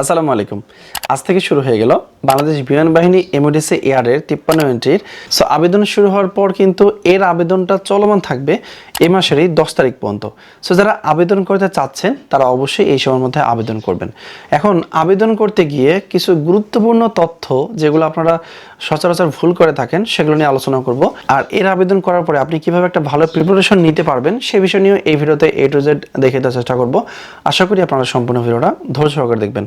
আসসালামু আলাইকুম। আজ থেকে শুরু হয়ে গেল বাংলাদেশ বিমান বাহিনী এমওডিসি এয়ারের তিপ্পান্ন এন্ট্রির সো আবেদন শুরু হওয়ার পর কিন্তু এর আবেদনটা চলমান থাকবে এই মাসেরই দশ তারিখ পর্যন্ত। সো যারা আবেদন করতে চাচ্ছেন, তারা অবশ্যই এই সময়ের মধ্যে আবেদন করবেন। এখন, আবেদন করতে গিয়ে কিছু গুরুত্বপূর্ণ তথ্য যেগুলো আপনারা সচরাচর ভুল করে থাকেন, সেগুলো নিয়ে আলোচনা করব। আর এর আবেদন করার পরে আপনি কীভাবে একটা ভালো প্রিপারেশন নিতে পারবেন, সে বিষয় নিয়ে এই ভিডিওতে এ টু জেড দেখে দেওয়ার চেষ্টা করব। আশা করি আপনারা সম্পূর্ণ ভিডিওটা ধৈর্য সহকারে দেখবেন।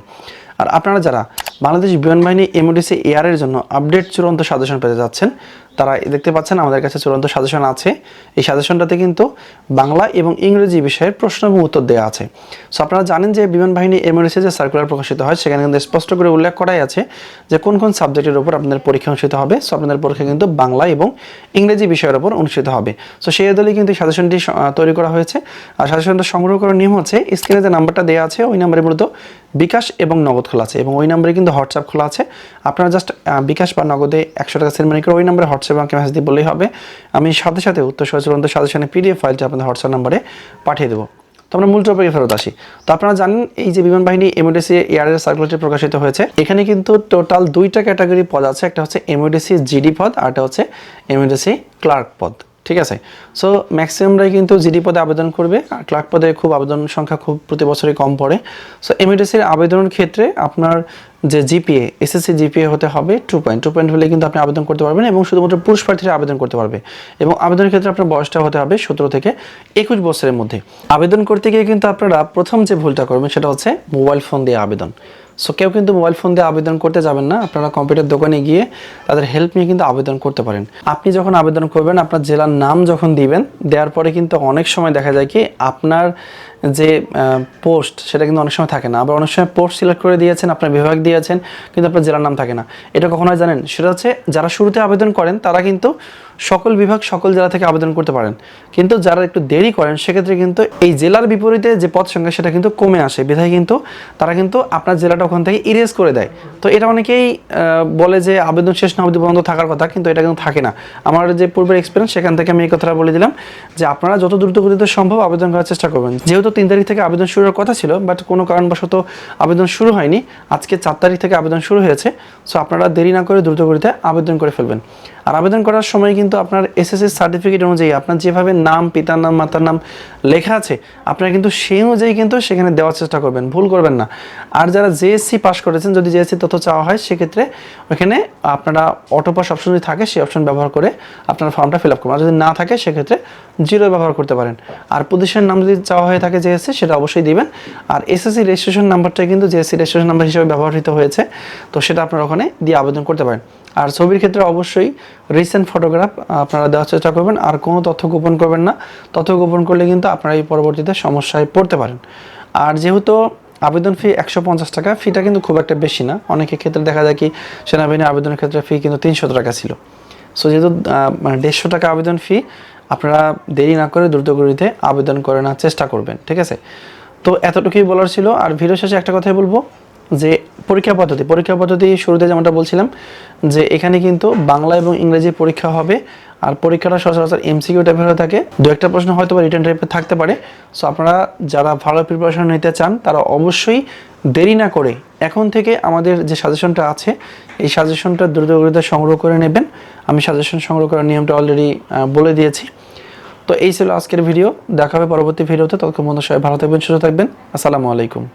আর আপনারা যারা বাংলাদেশ বিমান বাহিনী এমওডিসি এয়ারের জন্য আপডেট চূড়ান্ত সাজেশন পেতে যাচ্ছেন তারা দেখতে পাচ্ছেন আমাদের কাছে চূড়ান্ত সাজেশন আছে। এই সাজেশনটাতে কিন্তু বাংলা এবং ইংরেজি বিষয়ের প্রশ্ন এবং উত্তর দেওয়া আছে। সো আপনারা জানেন যে বিমান বাহিনী এমওডিসি যে সার্কুলার প্রকাশিত হয়, সেখানে কিন্তু স্পষ্ট করে উল্লেখ করাই আছে যে কোন কোন সাবজেক্টের উপর আপনাদের পরীক্ষা অনুষ্ঠিত হবে। সো আপনাদের পরীক্ষা কিন্তু বাংলা এবং ইংরেজি বিষয়ের উপর অনুষ্ঠিত হবে। সো সেই দলই কিন্তু সাজেশনটি তৈরি করা হয়েছে। আর সাজেশনটা সংগ্রহ করার নিয়ম হচ্ছে স্ক্রিনে যে নাম্বারটা দেওয়া আছে, ওই নাম্বারে মূলত বিকাশ এবং নগদ খোলা আছে। এবং ওই নাম্বারে কিন্তু হোয়াটসঅ্যাপ খোলা আছে। আপনারা জাস্ট বিকাশ বা নগদে একশো টাকা সেন্ড করে ওই নাম্বারে হোয়াটসঅ্যাপ আমাকে মেসেজ দিয়ে বললেই হবে। আমি সাথে সাথে উত্তর সহ চূড়ান্ত সাজেশনের পিডিএফ ফাইলটা আপনাদের হোয়াটসঅ্যাপ নম্বরে পাঠিয়ে দেবো। তো আমরা মূল টপিকে ফেরত আসি। তো আপনারা জানেন, এই যে বিমান বাহিনী এমওডিসি এয়ারের সার্কুলারটি প্রকাশিত হয়েছে, এখানে কিন্তু টোটাল দুইটা ক্যাটাগরি পদ আছে। একটা হচ্ছে এমওডিসি জিডি পদ একটা হচ্ছে এমওডিসি ক্লার্ক পদ। ঠিক আছে? সো ম্যাক্সিমামরাই কিন্তু জিডি পদে আবেদন করবে। আর ক্লার্ক পদে খুব আবেদন সংখ্যা খুব প্রতি বছরই কম পড়ে। সো এমএডিসির আবেদনের ক্ষেত্রে আপনার যে জিপিএ এসএসসি জিপিএ হতে হবে টু পয়েন্ট টু পয়েন্ট হলে কিন্তু আপনি আবেদন করতে পারবেন এবং শুধুমাত্র পুরুষ প্রার্থীরা আবেদন করতে পারবে। এবং আবেদনের ক্ষেত্রে আপনার বয়সটা হতে হবে সতেরো থেকে একুশ বছরের মধ্যে। আবেদন করতে গিয়ে কিন্তু আপনারা প্রথম যে ভুলটা করবেন সেটা হচ্ছে মোবাইল ফোন দিয়ে আবেদন। সো কেউ কিন্তু মোবাইল ফোন দিয়ে আবেদন করতে যাবেন না। আপনারা কম্পিউটার দোকানে গিয়ে তাদের হেল্প নিয়ে কিন্তু আবেদন করতে পারেন। আপনি যখন আবেদন করবেন, আপনার জেলার নাম যখন দিবেন, দেওয়ার পরে কিন্তু অনেক সময় দেখা যায় কি, আপনার যে পোস্ট সেটা কিন্তু অনেক সময় থাকে না। আবার অনেক সময় পোস্ট সিলেক্ট করে দিয়েছেন, আপনার বিভাগ দিয়েছেন, কিন্তু আপনার জেলার নাম থাকে না। এটা কখনো জানেন? সেটা হচ্ছে যারা শুরুতে আবেদন করেন, তারা কিন্তু সকল বিভাগ, সকল জেলা থেকে আবেদন করতে পারেন। কিন্তু যারা একটু দেরি করেন, সেক্ষেত্রে কিন্তু এই জেলার বিপরীতে যে পদ সংখ্যা, সেটা কিন্তু কমে আসে। বিধায় কিন্তু তারা কিন্তু আপনার জেলাটা ওখান থেকে ইরেজ করে দেয়। তো এটা অনেকেই বলে যে আবেদন শেষ না অবধি পর্যন্ত থাকার কথা, কিন্তু এটা কিন্তু থাকে না। আমার যে পূর্বের এক্সপিরিয়েন্স সেখান থেকে আমি এই কথাটা বলে দিলাম যে আপনারা যত দ্রুত গতিতে সম্ভব আবেদন করার চেষ্টা করবেন। যেহেতু তিন তারিখ থেকে আবেদন শুরুর কথা ছিল বাট কোনো কারণবশত আবেদন শুরু হয়নি। আজকে চার তারিখ থেকে আবেদন শুরু হয়েছে সো আপনারা দেরি না করে দ্রুত গতিতে আবেদন করে ফেলবেন। আর আবেদন করার সময় কিন্তু আপনার এসএসসি সার্টিফিকেট অনুযায়ী আপনার যেভাবে নাম, পিতার নাম, মাতার নাম লেখা আছে, আপনারা কিন্তু সেই অনুযায়ী কিন্তু সেখানে দেওয়ার চেষ্টা করবেন, ভুল করবেন না। আর যারা জেএসসি পাস করেছেন, যদি জেএসসি তথ্য চাওয়া হয়, সেক্ষেত্রে ওখানে আপনারা অটো পাস অপশন যদি থাকে, সেই অপশন ব্যবহার করে আপনার ফর্মটা ফিল আপ করবেন। আর যদি না থাকে, সেক্ষেত্রে জিরো ব্যবহার করতে পারেন। আর প্রতিষ্ঠানের নাম যদি চাওয়া হয়ে থাকে জেএসসি সেটা অবশ্যই দিবেন। আর এসএসসি রেজিস্ট্রেশন নাম্বারটা কিন্তু জেএসসি রেজিস্ট্রেশন নাম্বার হিসেবে ব্যবহৃত হয়েছে, তো সেটা আপনারা ওখানে দিয়ে আবেদন করতে পারেন। আর ছবির ক্ষেত্রে অবশ্যই রিসেন্ট ফটোগ্রাফ আপনারা দেওয়ার চেষ্টা করবেন। আর কোনো তথ্য গোপন করবেন না। তথ্য গোপন করলে কিন্তু আপনারা এই পরবর্তীতে সমস্যায় পড়তে পারেন। আর যেহেতু আবেদন ফি একশো পঞ্চাশ টাকা ফিটা কিন্তু খুব একটা বেশি না। অনেকের ক্ষেত্রে দেখা যায় কি সেনাবাহিনীর আবেদনের ক্ষেত্রে ফি কিন্তু তিনশো টাকা ছিল। সো যেহেতু মানে দেড়শো টাকা আবেদন ফি আপনারা দেরি না করে দ্রুতগতিতে আবেদন করে নেওয়ার চেষ্টা করবেন। ঠিক আছে? তো এতটুকুই বলার ছিল। আর ভিডিও শেষে একটা কথাই বলব যে পরীক্ষা পদ্ধতি পরীক্ষা পদ্ধতি শুরুতে যেমনটা বলছিলাম, যে এখানে কিন্তু বাংলা এবং ইংরেজি পরীক্ষা হবে, আর পরীক্ষাটা সচরাচর এমসিকিউ টাইপের হয়ে থাকে। দু একটা প্রশ্ন হয়তো বা রিটার্ন টাইপের থাকতে পারে। সো আপনারা যারা ভালো প্রিপারেশন নিতে চান, তারা অবশ্যই দেরি না করে এখন থেকে আমাদের যে সাজেশনটা আছে, এই সাজেশনটা দ্রুত গতিতে সংগ্রহ করে নেবেন। আমি সাজেশন সংগ্রহ করার নিয়মটা অলরেডি বলে দিয়েছি। তো এই ছিল আজকের ভিডিও দেখা হবে পরবর্তী ভিডিওতে ততক্ষণ বন্ধু সবাই ভালো থাকবেন, সুস্থ থাকবেন। আসসালামু আলাইকুম।